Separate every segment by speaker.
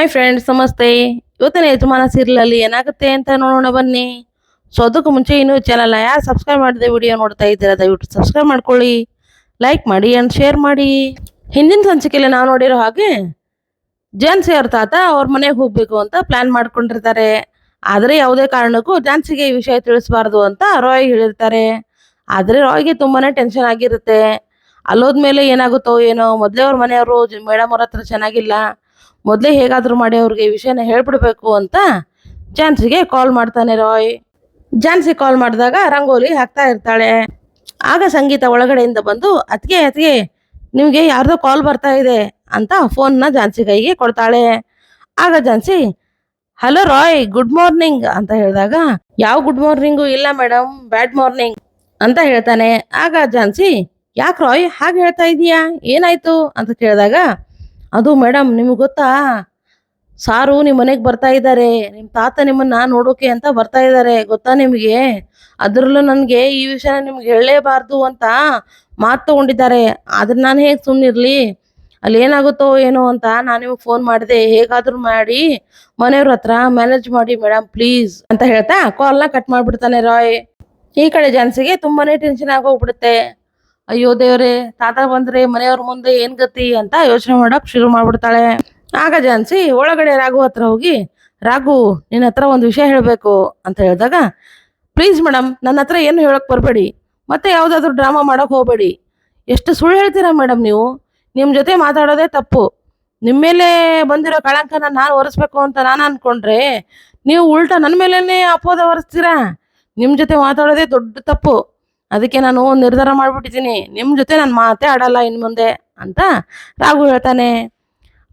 Speaker 1: Hi friends ನಮಸ್ತೆ. ಇವತ್ತಿನ ಯಜಮಾನ ಸೀರಿಯಲಲ್ಲಿ ಏನಾಗುತ್ತೆ ಅಂತ ನೋಡೋಣ ಬನ್ನಿ. ಸೊ ಅದಕ್ಕೂ ಮುಂಚೆ ಇನ್ನೂ ಚಾನಲ್ನ ಯಾರು ಸಬ್ಸ್ಕ್ರೈಬ್ ಮಾಡಿದೆ ವಿಡಿಯೋ ನೋಡ್ತಾ ಇದ್ದೀರಾ, ದಯವಿಟ್ಟು ಸಬ್ಸ್ಕ್ರೈಬ್ ಮಾಡ್ಕೊಳ್ಳಿ. ಲೈಕ್ ಮಾಡಿ ಆ್ಯಂಡ್ ಶೇರ್ ಮಾಡಿ. ಹಿಂದಿನ ಸಂಚಿಕೆಯಲ್ಲಿ ನಾವು ನೋಡಿರೋ ಹಾಗೆ ಜಾನ್ಸಿ ಅವ್ರ ತಾತ ಅವ್ರ ಮನೆಗೆ ಹೋಗ್ಬೇಕು ಅಂತ ಪ್ಲಾನ್ ಮಾಡ್ಕೊಂಡಿರ್ತಾರೆ. ಆದರೆ ಯಾವುದೇ ಕಾರಣಕ್ಕೂ ಜಾನ್ಸಿಗೆ ಈ ವಿಷಯ ತಿಳಿಸಬಾರ್ದು ಅಂತ ರಾಯ್ ಹೇಳಿರ್ತಾರೆ. ಆದರೆ ರಾಯ್ಗೆ ತುಂಬಾನೇ ಟೆನ್ಷನ್ ಆಗಿರುತ್ತೆ. ಅಲ್ಲೋದ್ಮೇಲೆ ಏನಾಗುತ್ತೋ ಏನೋ, ಮೊದಲೇ ಅವ್ರ ಮನೆಯವರು, ಮೇಡಮ್ ಅವ್ರ ಹತ್ರ ಚೆನ್ನಾಗಿಲ್ಲ. ಮೊದಲೇ ಹೇಗಾದರೂ ಮಾಡಿ ಅವ್ರಿಗೆ ಈ ವಿಷಯನ ಹೇಳ್ಬಿಡ್ಬೇಕು ಅಂತ ಜಾನ್ಸಿಗೆ ಕಾಲ್ ಮಾಡ್ತಾನೆ ರಾಯ್. ಜಾನ್ಸಿ ಕಾಲ್ ಮಾಡಿದಾಗ ರಂಗೋಲಿ ಹಾಕ್ತಾ ಇರ್ತಾಳೆ. ಆಗ ಸಂಗೀತ ಒಳಗಡೆಯಿಂದ ಬಂದು ಅತ್ಗೆ ಅತ್ಗೆ ನಿಮಗೆ ಯಾರ್ದೋ ಕಾಲ್ ಬರ್ತಾ ಇದೆ ಅಂತ ಫೋನ್ನ ಜಾನ್ಸಿ ಕೈಗೆ ಕೊಡ್ತಾಳೆ. ಆಗ Jhansi hello Roy, good morning ಅಂತ ಹೇಳಿದಾಗ, ಯಾವ ಗುಡ್ ಮಾರ್ನಿಂಗು ಇಲ್ಲ ಮೇಡಮ್ ಬ್ಯಾಡ್ ಮಾರ್ನಿಂಗ್ ಅಂತ ಹೇಳ್ತಾನೆ. ಆಗ ಜಾನ್ಸಿ ಯಾಕೆ ರಾಯ್, ಹಾಗೆ ಹೇಳ್ತಾ ಇದೀಯಾ? ಏನಾಯ್ತು? ಅಂತ ಕೇಳಿದಾಗ ಅದು ಮೇಡಮ್ ನಿಮ್ಗೆ ಗೊತ್ತಾ? ಸಾರು ನಿಮ್ಮ ಮನೆಗೆ ಬರ್ತಾ ಇದ್ದಾರೆ. ನಿಮ್ಮ ತಾತ ನಿಮ್ಮನ್ನ ನೋಡೋಕೆ ಅಂತ ಬರ್ತಾ ಇದ್ದಾರೆ. ಗೊತ್ತಾ ನಿಮಗೆ? ಅದರಲ್ಲೂ ನನಗೆ ಈ ವಿಷಯನ ನಿಮ್ಗೆ ಹೇಳಲೇಬಾರ್ದು ಅಂತ ಮಾತು ತೊಗೊಂಡಿದ್ದಾರೆ. ಆದ್ರೆ ನಾನು ಹೇಗೆ ಸುಮ್ಮನಿರಲಿ ಅಲ್ಲಿ ಏನಾಗುತ್ತೋ ಏನೋ ಅಂತ ನಾನು ನಿಮಗೆ ಫೋನ್ ಮಾಡಿದೆ. ಹೇಗಾದರೂ ಮಾಡಿ ಮನೆಯವ್ರ ಹತ್ರ ಮ್ಯಾನೇಜ್ ಮಾಡಿ ಮೇಡಮ್ ಪ್ಲೀಸ್ ಅಂತ ಹೇಳ್ತಾ ಕಾಲ್ನ ಕಟ್ ಮಾಡ್ಬಿಡ್ತಾನೆ ರಾಯ್. ಈ ಕಡೆ ಜಾನ್ಸಿಗೆ ತುಂಬಾನೇ ಟೆನ್ಷನ್ ಆಗೋಗ್ಬಿಡುತ್ತೆ. ಅಯ್ಯೋ ದೇವ್ರೆ, ತಾತ ಬಂದ್ರೆ ಮನೆಯವ್ರ ಮುಂದೆ ಏನ್ ಗತಿ ಅಂತ ಯೋಚನೆ ಮಾಡಕ್ ಶುರು ಮಾಡ್ಬಿಡ್ತಾಳೆ. ಆಗ ಜಾನ್ಸಿ ಒಳಗಡೆ ರಾಘು ಹತ್ರ ಹೋಗಿ, ರಾಘು, ನಿನ್ನ ಹತ್ರ ಒಂದು ವಿಷಯ ಹೇಳಬೇಕು ಅಂತ ಹೇಳಿದಾಗ, ಪ್ಲೀಸ್ ಮೇಡಮ್ ನನ್ನ ಹತ್ರ ಏನು ಹೇಳಕ್ ಬರಬೇಡಿ. ಮತ್ತೆ ಯಾವುದಾದ್ರೂ ಡ್ರಾಮಾ ಮಾಡಕ್ ಹೋಗಬೇಡಿ. ಎಷ್ಟು ಸುಳ್ಳು ಹೇಳ್ತೀರಾ ಮೇಡಮ್ ನೀವು? ನಿಮ್ಮ ಜೊತೆ ಮಾತಾಡೋದೇ ತಪ್ಪು. ನಿಮ್ಮ ಮೇಲೆ ಬಂದಿರೋ ಕಳಂಕನ ನಾನು ಒರೆಸ್ಬೇಕು ಅಂತ ನಾನು ಅನ್ಕೊಂಡ್ರೆ, ನೀವು ಉಲ್ಟಾ ನನ್ನ ಮೇಲೇನೆ ಅಪೋದ ಒರೆಸ್ತೀರಾ? ನಿಮ್ಮ ಜೊತೆ ಮಾತಾಡೋದೇ ದೊಡ್ಡ ತಪ್ಪು. ಅದಕ್ಕೆ ನಾನು ನಿರ್ಧಾರ ಮಾಡ್ಬಿಟ್ಟಿದ್ದೀನಿ. ನಿಮ್ಮ ಜೊತೆ ನಾನು ಮಾತೇ ಆಡಲ್ಲ ಇನ್ನು ಮುಂದೆ ಅಂತ ರಾಘು ಹೇಳ್ತಾನೆ.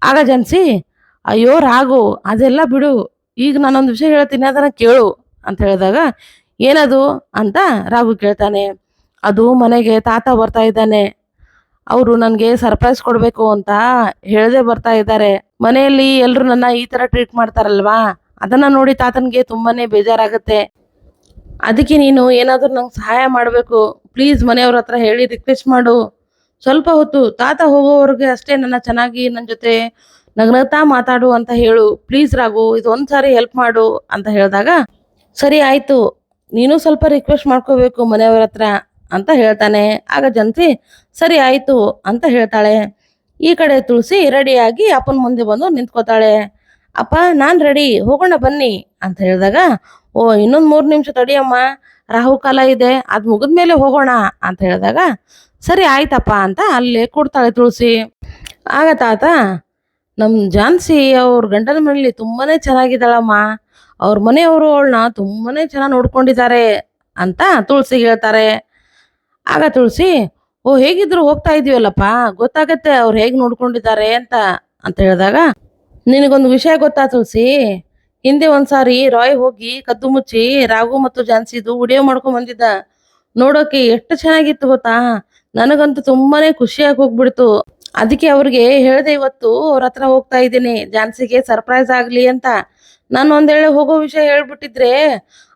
Speaker 1: ಆಗ ಜನಿಸಿ, ಅಯ್ಯೋ ರಾಘು, ಅದೆಲ್ಲ ಬಿಡು. ಈಗ ನಾನೊಂದು ವಿಷಯ ಹೇಳ್ತೀನಿ, ಅದನ್ನು ಕೇಳು. ಅಂತ ಹೇಳಿದಾಗ, ಏನದು? ಅಂತ ರಾಘು ಕೇಳ್ತಾನೆ. ಅದು ಮನೆಗೆ ತಾತ ಬರ್ತಾ ಇದ್ದಾನೆ. ಅವರು ನನಗೆ ಸರ್ಪ್ರೈಸ್ ಕೊಡಬೇಕು ಅಂತ ಹೇಳದೆ ಬರ್ತಾ ಇದ್ದಾರೆ. ಮನೆಯಲ್ಲಿ ಎಲ್ಲರೂ ನನ್ನ ಈ ಥರ ಟ್ರೀಟ್ ಮಾಡ್ತಾರಲ್ವಾ? ಅದನ್ನ ನೋಡಿ ತಾತನಿಗೆ ತುಂಬಾನೇ ಬೇಜಾರಾಗುತ್ತೆ. ಅದಕ್ಕೆ ನೀನು ಏನಾದರೂ ನಂಗೆ ಸಹಾಯ ಮಾಡಬೇಕು. ಪ್ಲೀಸ್ ಮನೆಯವ್ರ ಹತ್ರ ಹೇಳಿ ರಿಕ್ವೆಸ್ಟ್ ಮಾಡು. ಸ್ವಲ್ಪ ಹೊತ್ತು ತಾತ ಹೋಗೋವರೆಗೆ ಅಷ್ಟೇ ನನ್ನ ಚೆನ್ನಾಗಿ ನನ್ನ ಜೊತೆ ನಗ್ನಗ್ತಾ ಮಾತಾಡು ಅಂತ ಹೇಳು. ಪ್ಲೀಸ್ ರಾಗು ಇದು ಒಂದು ಸಾರಿ ಹೆಲ್ಪ್ ಮಾಡು ಅಂತ ಹೇಳಿದಾಗ, ಸರಿ ಆಯ್ತು, ನೀನು ಸ್ವಲ್ಪ ರಿಕ್ವೆಸ್ಟ್ ಮಾಡ್ಕೋಬೇಕು ಮನೆಯವ್ರ ಹತ್ರ ಅಂತ ಹೇಳ್ತಾನೆ. ಆಗ ಜನ್ಸಿ, ಸರಿ ಆಯ್ತು ಅಂತ ಹೇಳ್ತಾಳೆ. ಈ ಕಡೆ ತುಳಸಿ ರೆಡಿಯಾಗಿ ಅಪ್ಪನ ಮುಂದೆ ಬಂದು ನಿಂತ್ಕೋತಾಳೆ. ಅಪ್ಪ, ನಾನು ರೆಡಿ ಹೋಗೋಣ ಬನ್ನಿ ಅಂತ ಹೇಳಿದಾಗ ಓ, ಇನ್ನೊಂದು ಮೂರು ನಿಮಿಷ ತಡಿಯಮ್ಮ. ರಾಹು ಕಾಲ ಇದೆ, ಅದು ಮುಗಿದ್ಮೇಲೆ ಹೋಗೋಣ ಅಂತ ಹೇಳಿದಾಗ, ಸರಿ ಆಯ್ತಪ್ಪ ಅಂತ ಅಲ್ಲೇ ಕೊಡ್ತಾಳೆ ತುಳಸಿ. ಆಗ ತಾತ ನಮ್ಮ ಜಾನ್ಸಿ ಅವ್ರ ಗಂಡನ ಮನೇಲಿ ತುಂಬಾನೇ ಚೆನ್ನಾಗಿದ್ದಾಳಮ್ಮ. ಅವ್ರ ಮನೆಯವರು ಅವಳನ್ನ ತುಂಬಾನೇ ಚೆನ್ನಾಗಿ ನೋಡ್ಕೊಂಡಿದ್ದಾರೆ ಅಂತ ತುಳಸಿ ಹೇಳ್ತಾರೆ. ಆಗ ತುಳಸಿ, ಓ, ಹೇಗಿದ್ರು ಹೋಗ್ತಾ ಇದೀವಲ್ಲಪ್ಪ? ಗೊತ್ತಾಗತ್ತೆ ಅವ್ರು ಹೇಗೆ ನೋಡ್ಕೊಂಡಿದ್ದಾರೆ ಅಂತ ಅಂತ ಹೇಳಿದಾಗ, ನಿನಗೊಂದು ವಿಷಯ ಗೊತ್ತಾ ತುಳಸಿ? ಹಿಂದೆ ಒಂದ್ಸಾರಿ ರಾಯ್ ಹೋಗಿ ಕದ್ದು ಮುಚ್ಚಿ ರಾಘು ಮತ್ತು ಜಾನ್ಸಿದು ವಿಡಿಯೋ ಮಾಡ್ಕೊಂಡ್ ಬಂದಿದ್ದ. ನೋಡೋಕೆ ಎಷ್ಟು ಚೆನ್ನಾಗಿತ್ತು ಗೊತ್ತಾ? ನನಗಂತೂ ತುಂಬಾನೇ ಖುಷಿಯಾಗಿ ಹೋಗ್ಬಿಡ್ತು. ಅದಕ್ಕೆ ಅವ್ರಿಗೆ ಹೇಳ್ದೆ ಇವತ್ತು ಅವ್ರ ಹತ್ರ ಹೋಗ್ತಾ ಇದ್ದೀನಿ. ಜಾನ್ಸಿಗೆ ಸರ್ಪ್ರೈಸ್ ಆಗ್ಲಿ ಅಂತ. ನಾನು ಒಂದ್ ಹೋಗೋ ವಿಷಯ ಹೇಳ್ಬಿಟ್ಟಿದ್ರೆ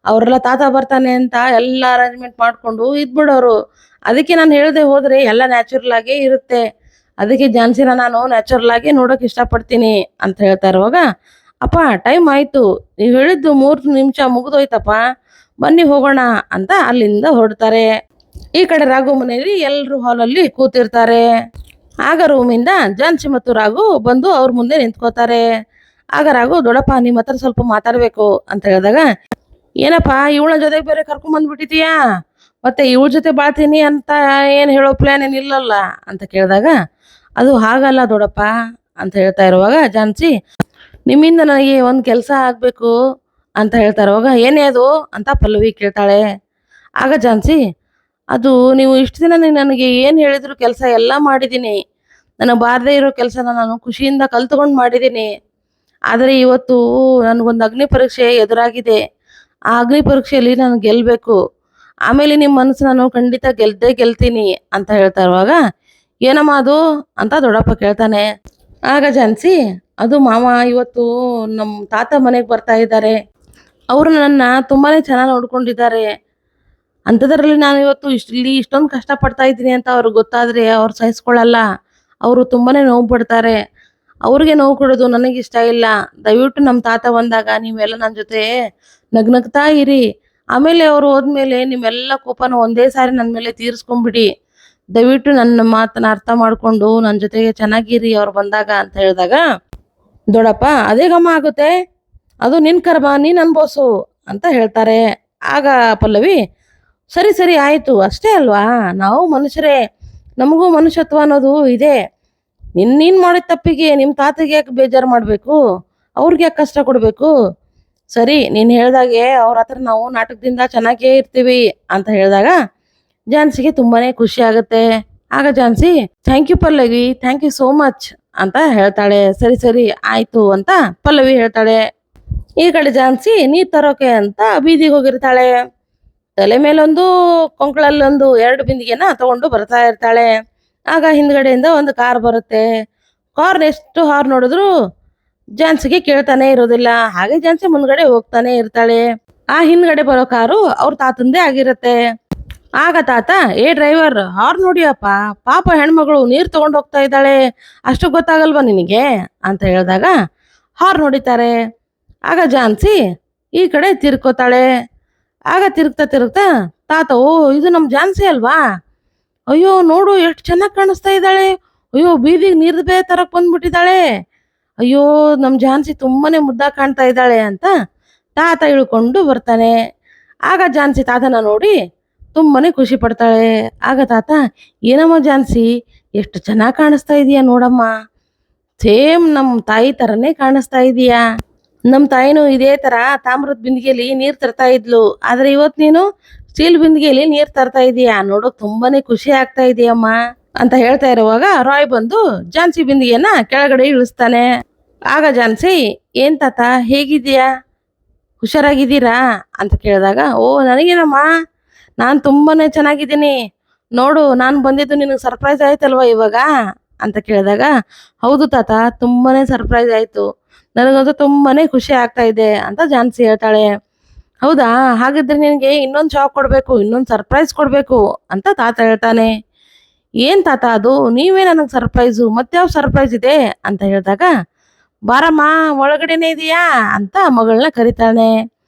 Speaker 1: ಅವರೆಲ್ಲ ತಾತ ಬರ್ತಾನೆ ಅಂತ ಎಲ್ಲ ಅರೇಂಜ್ಮೆಂಟ್ ಮಾಡ್ಕೊಂಡು ಇದ್ಬಿಡೋರು. ಅದಕ್ಕೆ ನಾನು ಹೇಳ್ದೆ ಹೋದ್ರೆ ಎಲ್ಲ ನ್ಯಾಚುರಲ್ ಆಗೇ ಇರುತ್ತೆ. ಅದಕ್ಕೆ ಜಾನ್ಸಿನ ನಾನು ನ್ಯಾಚುರಲ್ ಆಗಿ ನೋಡೋಕೆ ಇಷ್ಟಪಡ್ತೀನಿ ಅಂತ ಹೇಳ್ತಾ ಇರುವಾಗ ಅಪ್ಪ ಟೈಮ್ ಆಯ್ತು. ನೀವು ಹೇಳಿದ್ದು ಮೂರು ನಿಮಿಷ ಮುಗಿದೋಯ್ತಪ್ಪ. ಬನ್ನಿ ಹೋಗೋಣ ಅಂತ ಅಲ್ಲಿಂದ ಹೊರಡ್ತಾರೆ. ಈ ಕಡೆ ರಾಘು ಮನೆಯಲ್ಲಿ ಎಲ್ಲರೂ ಹಾಲಲ್ಲಿ ಕೂತಿರ್ತಾರೆ. ಆಗ ರೂಮಿಂದ ಜಾನ್ಸಿ ಮತ್ತು ರಾಘು ಬಂದು ಅವ್ರ ಮುಂದೆ ನಿಂತ್ಕೋತಾರೆ ಆಗ ರಾಘು, ದೊಡ್ಡಪ್ಪ ನಿಮ್ಮ ಹತ್ರ ಸ್ವಲ್ಪ ಮಾತಾಡಬೇಕು ಅಂತ ಹೇಳಿದಾಗ, ಏನಪ್ಪ, ಇವಳ ಜೊತೆ ಬೇರೆ ಕರ್ಕೊಂಡ್ ಬಂದ್ಬಿಟ್ಟಿದೀಯಾ? ಮತ್ತೆ ಇವಳ ಜೊತೆ ಬಾಳ್ತೀನಿ ಅಂತ ಏನು ಹೇಳೋ ಪ್ಲಾನ್ ಏನಿಲ್ಲಲ್ಲ ಅಂತ ಕೇಳಿದಾಗ, ಅದು ಹಾಗಲ್ಲ ದೊಡ್ಡಪ್ಪ ಅಂತ ಹೇಳ್ತಾ ಇರುವಾಗ ಜಾನ್ಸಿ ನಿಮ್ಮಿಂದ ನನಗೆ ಒಂದು ಕೆಲಸ ಆಗಬೇಕು ಅಂತ ಹೇಳ್ತಾರೋಗ ಏನೇ ಅದು ಅಂತ ಪಲ್ಲವಿ ಕೇಳ್ತಾಳೆ. ಆಗ ಜಾನ್ಸಿ, ಅದು ನೀವು ಇಷ್ಟು ದಿನ ನನಗೆ ಏನು ಹೇಳಿದ್ರು ಕೆಲಸ ಎಲ್ಲ ಮಾಡಿದ್ದೀನಿ. ನನಗೆ ಬಾರದೇ ಇರೋ ಕೆಲಸನ ನಾನು ಖುಷಿಯಿಂದ ಕಲ್ತ್ಕೊಂಡು ಮಾಡಿದ್ದೀನಿ. ಆದರೆ ಇವತ್ತು ನನಗೊಂದು ಅಗ್ನಿ ಪರೀಕ್ಷೆ ಎದುರಾಗಿದೆ. ಆ ಅಗ್ನಿ ಪರೀಕ್ಷೆಯಲ್ಲಿ ನಾನು ಗೆಲ್ಲಬೇಕು ಆಮೇಲೆ ನಿಮ್ಮ ಮನಸ್ಸು ನಾನು ಖಂಡಿತ ಗೆಲ್ದೇ ಗೆಲ್ತೀನಿ ಅಂತ ಹೇಳ್ತಾ ಇರುವಾಗ ಏನಮ್ಮ ಅದು ಅಂತ ದೊಡ್ಡಪ್ಪ ಕೇಳ್ತಾನೆ. ಆಗ ಜಾನ್ಸಿ, ಅದು ಮಾವ ಇವತ್ತು ನಮ್ಮ ತಾತ ಮನೆಗೆ ಬರ್ತಾ ಇದ್ದಾರೆ. ಅವರು ನನ್ನ ತುಂಬಾನೇ ಚೆನ್ನಾಗಿ ನೋಡ್ಕೊಂಡಿದ್ದಾರೆ. ಅಂಥದ್ರಲ್ಲಿ ನಾನು ಇವತ್ತು ಇಷ್ಟು, ಇಲ್ಲಿ ಇಷ್ಟೊಂದು ಕಷ್ಟಪಡ್ತಾ ಇದ್ದೀನಿ ಅಂತ ಅವ್ರಿಗೆ ಗೊತ್ತಾದರೆ ಅವ್ರು ಸಹಿಸ್ಕೊಳ್ಳಲ್ಲ. ಅವರು ತುಂಬಾ ನೋವು ಪಡ್ತಾರೆ. ಅವ್ರಿಗೆ ನೋವು ಕೊಡೋದು ನನಗೆ ಇಷ್ಟ ಇಲ್ಲ. ದಯವಿಟ್ಟು ನಮ್ಮ ತಾತ ಬಂದಾಗ ನೀವೆಲ್ಲ ನನ್ನ ಜೊತೆ ನಗ್ನಗ್ತಾ ಇರಿ. ಆಮೇಲೆ ಅವರು ಹೋದ್ಮೇಲೆ ನಿಮ್ಮೆಲ್ಲ ಕೋಪನ ಒಂದೇ ಸಾರಿ ನನ್ನ ಮೇಲೆ ತೀರಿಸ್ಕೊಂಬಿಡಿ ದಯವಿಟ್ಟು ನನ್ನ ಮಾತನ್ನ ಅರ್ಥ ಮಾಡ್ಕೊಂಡು ನನ್ನ ಜೊತೆಗೆ ಚೆನ್ನಾಗಿರಿ ಅವ್ರು ಬಂದಾಗ ಅಂತ ಹೇಳಿದಾಗ ದೊಡ್ಡಪ್ಪ ಅದೇ ಗಮ ಆಗುತ್ತೆ. ಅದು ನಿನ್ ಕರ್ಮ, ನೀನ್ ಅನ್ಬೋಸು ಅಂತ ಹೇಳ್ತಾರೆ. ಆಗ ಪಲ್ಲವಿ, ಸರಿ ಸರಿ, ಆಯ್ತು. ಅಷ್ಟೇ ಅಲ್ವಾ? ನಾವು ಮನುಷ್ಯರೇ. ನಮಗೂ ಮನುಷ್ಯತ್ವ ಅನ್ನೋದು ಇದೆ. ನಿನ್, ನೀನ್ ಮಾಡಿದ ತಪ್ಪಿಗೆ ನಿಮ್ಮ ತಾತಗೆ ಯಾಕೆ ಬೇಜಾರು ಮಾಡಬೇಕು? ಅವ್ರಿಗೆ ಯಾಕೆ ಕಷ್ಟ ಕೊಡಬೇಕು? ಸರಿ, ನೀನು ಹೇಳ್ದಾಗೆ ಅವ್ರ ಹತ್ರ ನಾವು ನಾಟಕದಿಂದ ಚೆನ್ನಾಗೇ ಇರ್ತೀವಿ ಅಂತ ಹೇಳಿದಾಗ ಜಾನ್ಸಿಗೆ ತುಂಬಾನೇ ಖುಷಿ ಆಗುತ್ತೆ. ಆಗ Jhansi thank you Pallavi thank you so much ಅಂತ ಹೇಳ್ತಾಳೆ. ಸರಿ ಸರಿ, ಆಯ್ತು ಅಂತ ಪಲ್ಲವಿ ಹೇಳ್ತಾಳೆ. ಈ ಕಡೆ ಜಾನ್ಸಿ ನೀರ್ ತರೋಕೆ ಅಂತ ಬೀದಿಗೆ ಹೋಗಿರ್ತಾಳೆ. ತಲೆ ಮೇಲೊಂದು, ಕೊಂಕಳಲ್ಲೊಂದು ಎರಡು ಬಿಂದಿಗೆನ ತಗೊಂಡು ಬರ್ತಾ ಇರ್ತಾಳೆ. ಆಗ ಹಿಂದ್ಗಡೆಯಿಂದ ಒಂದು ಕಾರ್ ಬರುತ್ತೆ. ಕಾರ್ ಎಷ್ಟು ಹಾರ್ ನೋಡಿದ್ರು ಜಾನ್ಸಿಗೆ ಕೇಳ್ತಾನೆ ಇರೋದಿಲ್ಲ. ಹಾಗೆ ಜಾನ್ಸಿ ಮುಂದ್ಗಡೆ ಹೋಗ್ತಾನೆ ಇರ್ತಾಳೆ. ಆ ಹಿಂದ್ಗಡೆ ಬರೋ ಕಾರು ಅವ್ರ ತಾತಂದೇ ಆಗಿರತ್ತೆ. ಆಗ ತಾತ ಏ ಡ್ರೈವರ್, ಹಾರ್ ನೋಡಿಯಪ್ಪ ಪಾಪ ಹೆಣ್ಮಗಳು ನೀರು ತಗೊಂಡು ಹೋಗ್ತಾ ಇದ್ದಾಳೆ, ಅಷ್ಟು ಗೊತ್ತಾಗಲ್ವಾ ನಿನಗೆ? ಅಂತ ಹೇಳಿದಾಗ, ಹಾರ್ ನೋಡಿತಾರೆ. ಆಗ ಜಾನ್ಸಿ, ಈ ಕಡೆ ತಿರ್ಕೋತಾಳೆ. ಆಗ ತಿರುಗ್ತಾ ತಿರುಗ್ತಾ, ತಾತ, ಓ, ಇದು ನಮ್ಮ ಜಾನ್ಸಿ ಅಲ್ವಾ? ಅಯ್ಯೋ, ನೋಡು, ಎಷ್ಟು ಚೆನ್ನಾಗಿ ಕಾಣಿಸ್ತಾ ಇದ್ದಾಳೆ. ಅಯ್ಯೋ, ಬೀದಿಗೆ ನೀರ್ದು ಬೇ ತರಕ್ ಬಂದ್ಬಿಟ್ಟಿದ್ದಾಳೆ. ಅಯ್ಯೋ ನಮ್ಮ ಜಾನ್ಸಿ ತುಂಬಾನೇ ಮುದ್ದಾಗಿ ಕಾಣ್ತಾ ಇದ್ದಾಳೆ ಅಂತ ತಾತ ಇಳ್ಕೊಂಡು ಬರ್ತಾನೆ. ಆಗ ಜಾನ್ಸಿ ತಾತನ ನೋಡಿ ತುಂಬಾನೇ ಖುಷಿ ಪಡ್ತಾಳೆ. ಆಗ ತಾತ, ಏನಮ್ಮ ಜಾನ್ಸಿ ಎಷ್ಟು ಚೆನ್ನಾಗಿ ಕಾಣಿಸ್ತಾ ಇದೆಯಾ ನೋಡಮ್ಮ. ಸೇಮ್ ನಮ್ಮ ತಾಯಿ ಥರನೇ ಕಾಣಿಸ್ತಾ ಇದೀಯಾ. ನಮ್ಮ ತಾಯಿನೂ ಇದೇ ಥರ ತಾಮ್ರದ ಬಿಂದಿಗೆಯಲ್ಲಿ ನೀರು ತರ್ತಾ ಇದ್ಲು. ಆದರೆ ಇವತ್ತು ನೀನು ಸ್ಟೀಲ್ ಬಿಂದಿಗೆಯಲ್ಲಿ ನೀರು ತರ್ತಾ ಇದೀಯಾ. ನೋಡೋಕೆ ತುಂಬಾನೇ ಖುಷಿ ಆಗ್ತಾ ಇದೆಯಮ್ಮ. ಅಂತ ಹೇಳ್ತಾ ಇರುವಾಗ ರಾಯ್ ಬಂದು ಜಾನ್ಸಿ ಬಿಂದಿಗೆನ ಕೆಳಗಡೆ ಇಳಿಸ್ತಾನೆ. ಆಗ ಜಾನ್ಸಿ ಏನ್ ತಾತ ಹೇಗಿದೀಯಾ ಹುಷಾರಾಗಿದ್ದೀರಾ? ಅಂತ ಕೇಳಿದಾಗ, ಓ, ನನಗೇನಮ್ಮ? ನಾನು ತುಂಬಾನೇ ಚೆನ್ನಾಗಿದ್ದೀನಿ. ನೋಡು, ನಾನು ಬಂದಿದ್ದು ನಿನಗೆ ಸರ್ಪ್ರೈಸ್ ಆಯ್ತಲ್ವಾ ಇವಾಗ? ಅಂತ ಕೇಳಿದಾಗ, ಹೌದು ತಾತ, ತುಂಬಾನೇ ಸರ್ಪ್ರೈಸ್ ಆಯಿತು. ನನಗಂತೂ ತುಂಬಾನೇ ಖುಷಿ ಆಗ್ತಾ ಇದೆ ಅಂತ ಜಾನ್ಸಿ ಹೇಳ್ತಾಳೆ. ಹೌದಾ? ಹಾಗಿದ್ರೆ ನಿನಗೆ ಇನ್ನೊಂದು ಶಾಕ್ ಕೊಡಬೇಕು, ಇನ್ನೊಂದು ಸರ್ಪ್ರೈಸ್ ಕೊಡಬೇಕು ಅಂತ ತಾತ ಹೇಳ್ತಾನೆ. ಏನ್ ತಾತ ಅದು? ನೀವೇ ನನಗೆ ಸರ್ಪ್ರೈಸು ಮತ್ಯಾವ ಸರ್ಪ್ರೈಸ್ ಇದೆ? ಅಂತ ಹೇಳಿದಾಗ, ಬಾರಮ್ಮ, ಒಳಗಡೆನೇ ಇದೆಯಾ? ಅಂತ ಮಗಳನ್ನ ಕರಿತಾನೆ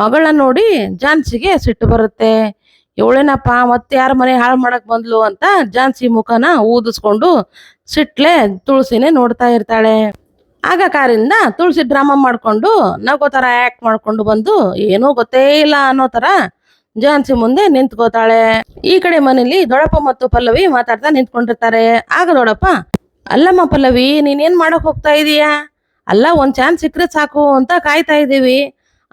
Speaker 1: ಮಗಳನ್ನ ನೋಡಿ ಜಾನ್ಸಿಗೆ ಸಿಟ್ಟು ಬರುತ್ತೆ. ಇವಳೇನಪ್ಪ, ಮತ್ತೆ ಯಾರ ಮನೆ ಹಾಳು ಮಾಡಕ್ ಬಂದ್ಲು? ಅಂತ ಜಾನ್ಸಿ ಮುಖನ ಊದಿಸ್ಕೊಂಡು ಸಿಟ್ಲೆ ತುಳಸಿನೇ ನೋಡ್ತಾ ಇರ್ತಾಳೆ. ಆಗ ಕಾರಿಂದ ತುಳಸಿ ಡ್ರಾಮಾ ಮಾಡ್ಕೊಂಡು ನಗೋ ಥರ ಆಕ್ಟ್ ಮಾಡ್ಕೊಂಡು ಬಂದು ಏನೂ ಗೊತ್ತೇ ಇಲ್ಲ ಅನ್ನೋ ಥರ ಜಾನ್ಸಿ ಮುಂದೆ ನಿಂತ್ಕೋತಾಳೆ. ಈ ಕಡೆ ಮನೇಲಿ ದೊಡಪ್ಪ ಮತ್ತು ಪಲ್ಲವಿ ಮಾತಾಡ್ತಾ ನಿಂತ್ಕೊಂಡಿರ್ತಾರೆ. ಆಗ ದೊಡಪ್ಪ ಅಲ್ಲಮ್ಮ ಪಲ್ಲವಿ ನೀನೇನ್ ಮಾಡೋಕೆ ಹೋಗ್ತಾ ಇದೀಯಾ? ಅಲ್ಲ, ಒಂದ್ ಚಾನ್ಸ್ ಸಿಕ್ಕರೆ ಸಾಕು ಅಂತ ಕಾಯ್ತಾ ಇದೀವಿ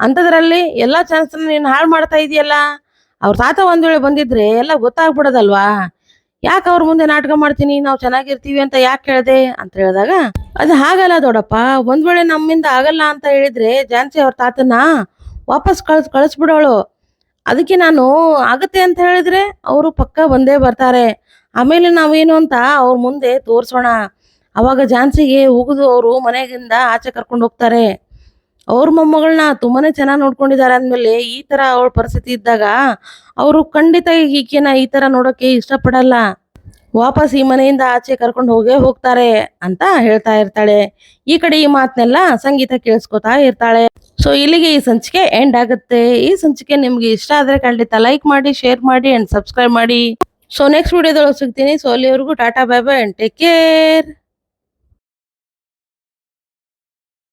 Speaker 1: ಅಂಥದ್ರಲ್ಲಿ ಎಲ್ಲಾ ಚಾನ್ಸ್ ನೀನು ಹಾಳು ಮಾಡ್ತಾ ಇದೆಯಲ್ಲ? ಅವ್ರ ತಾತ ಒಂದು ವೇಳೆ ಬಂದಿದ್ರೆ ಎಲ್ಲ ಗೊತ್ತಾಗ್ಬಿಡೋದಲ್ವಾ? ಯಾಕೆ ಅವ್ರ ಮುಂದೆ ನಾಟಕ ಮಾಡ್ತೀನಿ? ನಾವು ಚೆನ್ನಾಗಿರ್ತೀವಿ ಅಂತ ಯಾಕೆ ಹೇಳಿದೆ? ಅಂತ ಹೇಳಿದಾಗ, ಅದು ಹಾಗಲ್ಲ ದೊಡ್ಡಪ್ಪ, ಒಂದು ವೇಳೆ ನಮ್ಮಿಂದ ಆಗಲ್ಲ ಅಂತ ಹೇಳಿದ್ರೆ ಜಾನ್ಸಿ ಅವ್ರ ತಾತನ ವಾಪಸ್ ಕಳ್ಸ್, ಕಳಿಸ್ಬಿಡೋಳು. ಅದಕ್ಕೆ ನಾನು ಆಗುತ್ತೆ ಅಂತ ಹೇಳಿದ್ರೆ ಅವರು ಪಕ್ಕ ಬಂದೇ ಬರ್ತಾರೆ. ಆಮೇಲೆ ನಾವೇನು ಅಂತ ಅವ್ರ ಮುಂದೆ ತೋರಿಸೋಣ. ಅವಾಗ ಜಾನ್ಸಿಗೆ ಉಗಿದು ಅವರು ಮನೆಗಿಂದ ಆಚೆ ಕರ್ಕೊಂಡು ಹೋಗ್ತಾರೆ. ಅವ್ರ ಮೊಮ್ಮಗಳನ್ನ ತುಂಬಾನೇ ಚೆನ್ನಾಗಿ ನೋಡ್ಕೊಂಡಿದ್ದಾರೆ ಅಂದ್ಮೇಲೆ ಈ ತರ ಅವಳ ಪರಿಸ್ಥಿತಿ ಇದ್ದಾಗ ಅವರು ಖಂಡಿತ ಈಕೆನ ಈ ತರ ನೋಡೋಕೆ ಇಷ್ಟಪಡಲ್ಲ. ವಾಪಸ್ ಈ ಮನೆಯಿಂದ ಆಚೆ ಕರ್ಕೊಂಡು ಹೋಗೇ ಹೋಗ್ತಾರೆ ಅಂತ ಹೇಳ್ತಾ ಇರ್ತಾಳೆ. ಈ ಕಡೆ ಈ ಮಾತನ್ನೆಲ್ಲ ಸಂಗೀತ ಕೇಳಿಸ್ಕೊತಾ ಇರ್ತಾಳೆ. ಸೊ ಇಲ್ಲಿಗೆ ಈ ಸಂಚಿಕೆ ಎಂಡ್ ಆಗುತ್ತೆ. ಈ ಸಂಚಿಕೆ ನಿಮ್ಗೆ ಇಷ್ಟ ಆದ್ರೆ ಖಂಡಿತ ಲೈಕ್ ಮಾಡಿ ಶೇರ್ ಮಾಡಿ ಅಂಡ್ ಸಬ್ಸ್ಕ್ರೈಬ್ ಮಾಡಿ. ಸೊ ನೆಕ್ಸ್ಟ್ ವಿಡಿಯೋದೊಳಗೆ ಸಿಗ್ತೀನಿ. ಸೊ ಅಲ್ಲಿವರೆಗೂ tata bye bye and take care